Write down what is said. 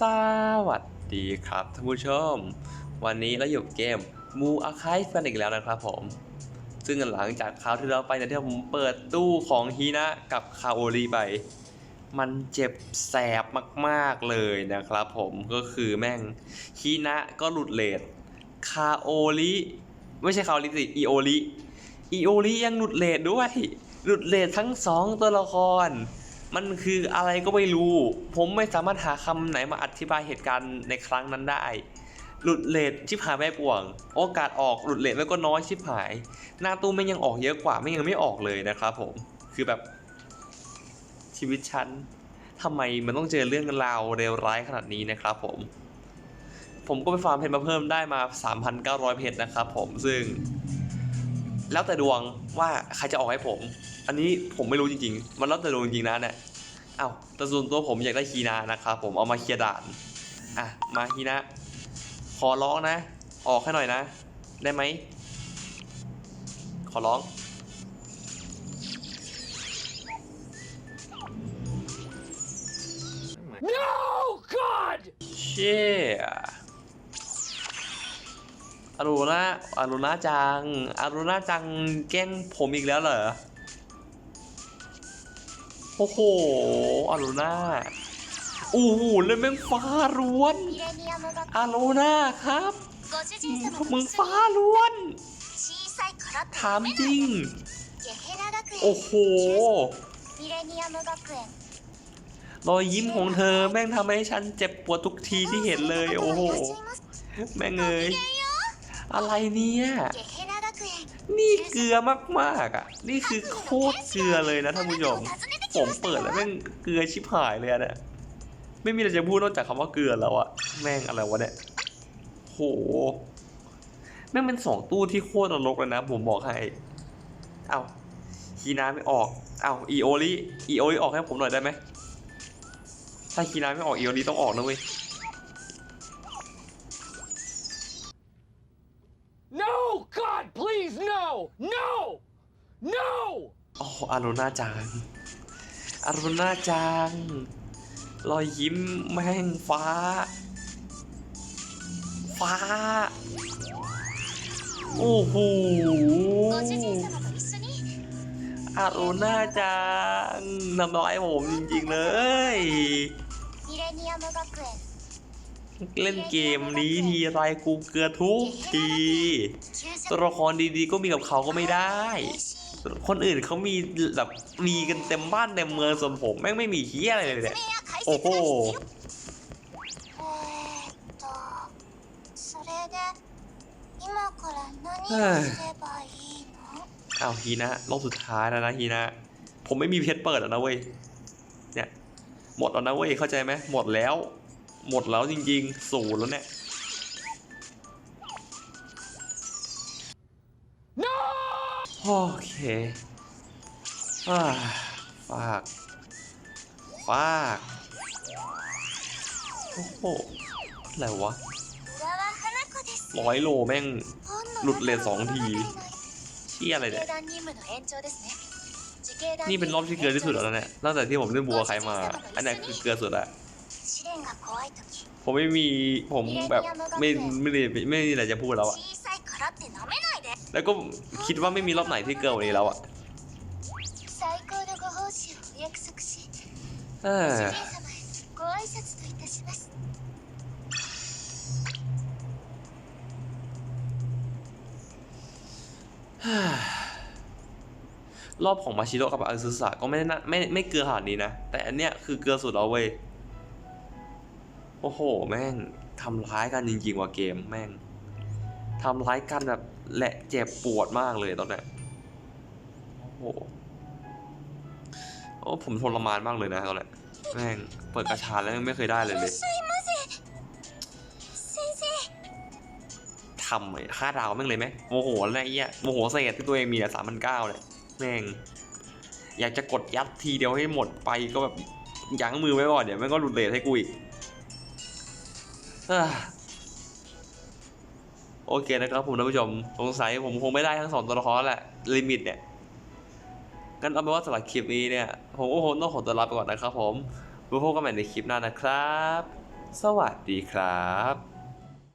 สวัสดีครับท่านผู้ชม วันนี้เราอยู่เกมมูอาคายกันอีกแล้วนะครับผม ซึ่งหลังจากคราวที่เราไปเนี่ยที่ผมเปิดตู้ของฮีนะกับคาโอรีไป มันเจ็บแสบมากๆเลยนะครับผมก็คือแม่งฮีนะก็หลุดเลทคาโอริไม่ใช่คาโอริสิอีโอริอีโอริยังหลุดเลทด้วย หลุดเลททั้งสองตัวละคร มันคืออะไรก็ไม่รู้ ผมไม่สามารถหาคำไหนมาอธิบายเหตุการณ์ในครั้งนั้นได้ หลุดเลทชิบหายแม่ป่วง โอกาสออกหลุดเลทไม่ก็น้อยชิบหาย หน้าตู้ไม่ยังออกเยอะกว่าไม่ยังไม่ออกเลยนะครับผม คือแบบชีวิตฉันทำไมมันต้องเจอเรื่องราวเลวร้ายขนาดนี้นะครับผม ผมก็ไปฟาร์มเพชรมาเพิ่มได้มา 3,900 เพชรนะครับผม ซึ่ง แล้วแต่ดวงว่าใครจะออกให้ผม อันนี้ผมไม่รู้จริงๆ มันแล้วแต่ดวงจริงๆนะเนี่ย เอ้าแต่ส่วนตัวผมอยากได้คีนานะครับผมเอามาเคลียร์ด่าน อะ มาคีนาขอร้องนะ ออกให้หน่อยนะ ได้ไหม ขอร้อง No, God! เชี่ยอารุณาอารุณาจังอารุณาจังแกล้งผมอีกแล้วเหรอ โอ้โหอารูน่าโอ้โหเล่นแม่งฟ้าล้วนอารูน่าครับมึงฟ้าล้วนถามจริง โอ้โหรอยยิ้มของเธอแม่งทำให้ฉันเจ็บปวดทุกทีที่เห็นเลย โอ้โห แม่งเงยอะไรเนี่ย นี่เกลือมากๆอะ นี่คือโคตรเกลือเลยนะท่านผู้ชม ผมเปิดแล้วแม่งเกลือชิบหายเลยอะเนี่ยไม่มีอะไรจะพูดนอกจากคำว่าเกลือแล้วอะแม่งอะไรวะเนี่ย โห แม่งเป็นสองตู้ที่โคตรนรกเลยนะ ผมบอกให้ เอาคีนาไม่ออก เอาอีโอริอีโอริออกให้ผมหน่อยได้ไหมถ้าคีนาไม่ออกอีโอริต้องออกนะเว้ย no โอ้อารุณาจังอารุณาจัง รอยยิ้มแม่งฟ้า ฟ้า โอ้โหอารุณาจังน้ำร้อยผมจริงๆเลย เล่นเกมนี้ทีไรกูเกือทุกที ตัวละครดีๆก็มีกับเขาก็ไม่ได้ คนอื่นเขามีแบบมีกันเต็มบ้านเต็มเมืองส่วนผมแม่งไม่มีเฮียอะไรเลยเนี่ยโอ้โหเอาฮีนะรอบสุดท้ายแล้วนะฮีนะ ผมไม่มีเพชรเปิดแล้วนะเว้ยเนี่ยหมดแล้วนะเว้ยเข้าใจไหมหมดแล้ว หมดแล้วจริงๆ สูญแล้วเนี่ย โอเคฝากฝากโอ้โหอะไรวะร้อยโลแม่ง หลุดเลนสองทีเชี่ยอะไรเนี่ยนี่เป็นรอบที่เกลือที่สุดแล้วเนี่ยตั้งแต่ที่ผมเล่นบัวใครมา อันนี้คือเกลือสุดอะผมไม่มีผมแบบไม่ไม่ได้ไม่ได้อะไรจะพูดแล้วอะ แล้วก็คิดว่าไม่มีรอบไหนที่เกินกว่านี้แล้วอะรอบของมาชิโร่กับอาซุสะก็ไม่ได้นะไม่ไม่เกลือขนาดนี้นะ แต่อันเนี้ยคือเกลือสุดแล้วเว้ย โอ้โห แม่งทำร้ายกันจริงๆว่ะเกมแม่ง ทำร้ายกันแบบแหละเจ็บปวดมากเลยตอนนี้โอ้โหอ้ผมทรมานมากเลยนะตอนนี้แม่งเปิดกระชาแล้วไม่เคยได้เลยเลยทำห้าดาวแม่งเลยไหมโมโหอะไรเงี้โมโหเศษที่ตัวเองมีอะสามพันเก้าเลยแม่งอยากจะกดยัดทีเดียวให้หมดไปก็แบบยั้งมือไว้ก่อนเดี๋ยวแม่งก็หลุดเลทให้กูอีก โอเคนะครับผมท่านผู้ชมสงสัยผมคงไม่ได้ทั้งสองตัวละครแหละลิมิตเนี่ยงั้นเอาเป็นว่าสำหรับคลิปนี้เนี่ย ผมโอ้โหต้องขอตัวลาไปก่อนนะครับผมไว้พบกันใหม่ในคลิปหน้านะครับ สวัสดีครับ